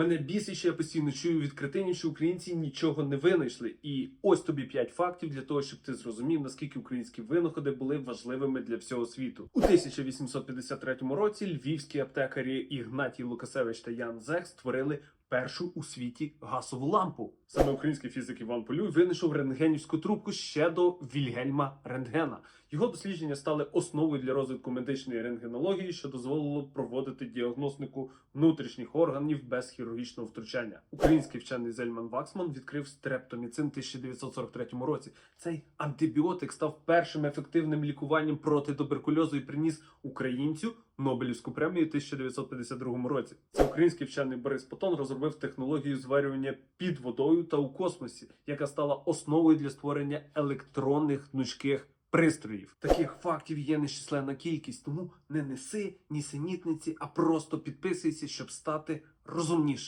Мене бісить, що я постійно чую від кретинів, що українці нічого не винайшли. І ось тобі 5 фактів для того, щоб ти зрозумів, наскільки українські винаходи були важливими для всього світу. У 1853 році львівські аптекарі Ігнатій Лукасевич та Ян Зех створили першу у світі газову лампу. Саме український фізик Іван Полюй винайшов рентгенівську трубку ще до Вільгельма Рентгена. Його дослідження стали основою для розвитку медичної рентгенології, що дозволило проводити діагностику внутрішніх органів без хірургічного втручання. Український вчений Зельман Ваксман відкрив стрептоміцин в 1943 році. Цей антибіотик став першим ефективним лікуванням проти туберкульозу і приніс українцю Нобелівську премію у 1952 році. Це український вчений Борис Потон розробив технологію зварювання під водою та у космосі, яка стала основою для створення електронних гнучких пристроїв. Таких фактів є нещисленна кількість, тому не неси нісенітниці, а просто підписуйся, щоб стати розумнішим.